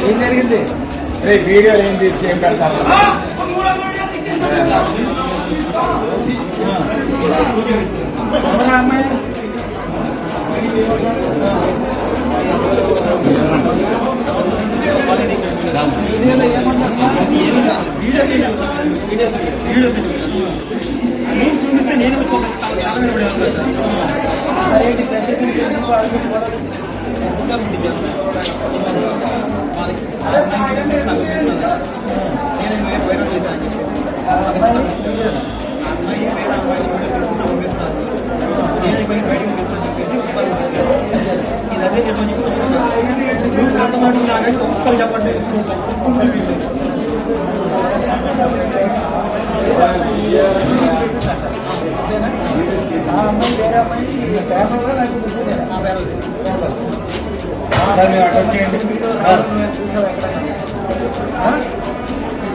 ఏ జరిగింది? రేపు వీడియోలు ఏం తీసి ఏం పెడతాను అమ్మాయి వీడియో వీడియో నేను చూపిస్తే నేను మరేంటి ప్రదేశం ఎందుకు అడుగుతున్నారు? చెప్పండి అమ్మాయి వేరే అమ్మాయి పేపర్లో నాకు గుర్తులేదు. ఆ పేపర్ పేపర్. సార్ మీరు అక్కడ వచ్చేయండి సార్?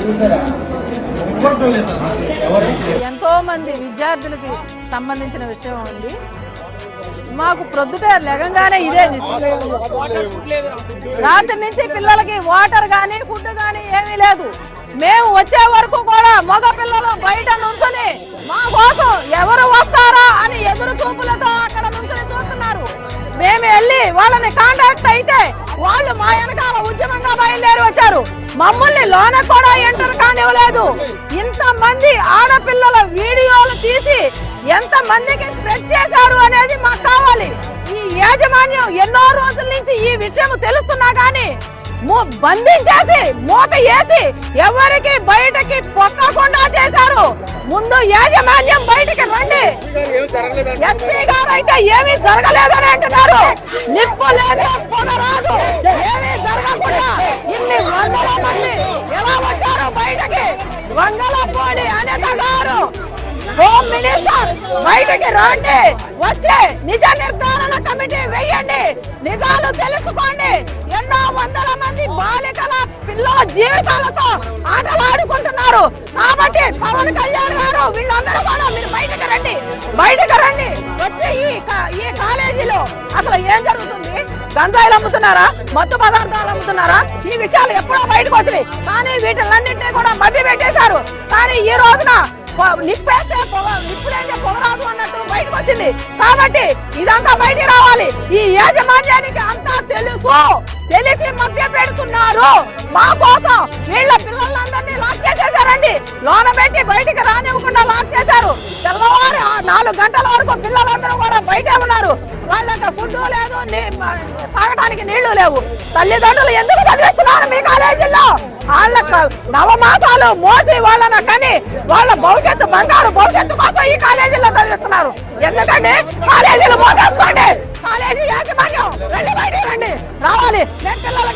చూసారా? ఎంతో మంది విద్యార్థులకి సంబంధించిన విషయం ఉంది మాకు ప్రొద్దుట లెగంగానే ఇదే రాత్రి నుంచి పిల్లలకి వాటర్ గానీ ఫుడ్ గానీ ఏమీ లేదు. మేము వచ్చే వరకు కూడా మగ పిల్లలు బయట నుంచుని మా కోసం ఎవరు వస్తారా వాళ్ళని కాంటాక్ట్ అయితే వాళ్ళు మా వెనకాల ఉద్యమంగా బయలుదేరి వచ్చారు. మమ్మల్ని లోన కూడా ఎంటర్ కానివ్వలేదు. ఇంత మంది ఆడపిల్లల వీడియోలు తీసి ఎంత మందికి స్ప్రెడ్ చేశారు అనేది మాకు కావాలి. ఈ యాజమాన్యం ఎన్నో రోజుల నుంచి ఈ విషయం తెలుస్తున్నా గానీ బంధించేసి మూత వేసి ఎవరికి బయటకి పొక్కకుండా చేశారు? ముందు యాజమాన్యం బయటికి రండి. ఎస్పీ గారు అయితే ఏమీ జరగలేదని అంటున్నారు. నిప్పు లేదు పొగరాదు ఏమీ జరగకుండా ఇన్ని వందల మంది ఎలా వచ్చారు బయటకి? వంగలపూడి అనిత గారు హోమ్ మినిస్టర్ బయటకి రండి. వచ్చి నిజ నిర్ధారణ కమిటీ వేయండి. నిజాలు తెలుసుకోండి. ఎన్నో వందల మంది బాలికల పిల్లల జీవితాలతో ఆటలాడుకుంటున్నారు. కాబట్టి పవన్ కళ్యాణ్ గారు వీళ్ళందరూ కూడా మీరు బయటకు రండి. బయటకు రండి. వచ్చి ఈ ఈ కాలేజీలో అసలు ఏం జరుగుతుంది? గంజాయిలు అమ్ముతున్నారా? మత్తు పదార్థాలు అమ్ముతున్నారా? ఈ విషయాలు ఎప్పుడో బయటకు వచ్చినాయి. కానీ వీటిలన్నింటినీ కూడా మభ్య పెట్టేశారు కానీ ఈ రోజున నిప్పేస్తే పొగ పొగరాదు అన్నట్టు బయటకు వచ్చింది. కాబట్టి ఇదంతా బయటికి రావాలి. ఈ యాజమాన్యానికి అంతా తెలుసు. తెలిసి మధ్య పెడుతున్నారు. మా కోసం వీళ్ళ పిల్లలందరినీ లాక్ చేసేసారండి లోన పెట్టి బయటికి రానివ్వకుండా లాక్ చేశారు. తెల్లవారు నాలుగు గంటల వరకు పిల్లలందరూ కూడా బయటే ఉన్నారు. ఫుడ్ లేదు తాగడానికి నీళ్ళు లేవు. తల్లిదండ్రులు ఎందుకు చదివిస్తున్నారు మీ కాలేజీల్లో? వాళ్ళ నవమాసాలు మోసి వాళ్ళన కానీ వాళ్ళ భవిష్యత్తు బంగారు భవిష్యత్తు కోసం ఈ కాలేజీలో చదివిస్తున్నారు. ఎందుకంటే కాలేజీలు మోసేసుకోండి. కాలేజీ యాజమాన్యం రండి బయట రండి. రావాలి. నేను పిల్లలకి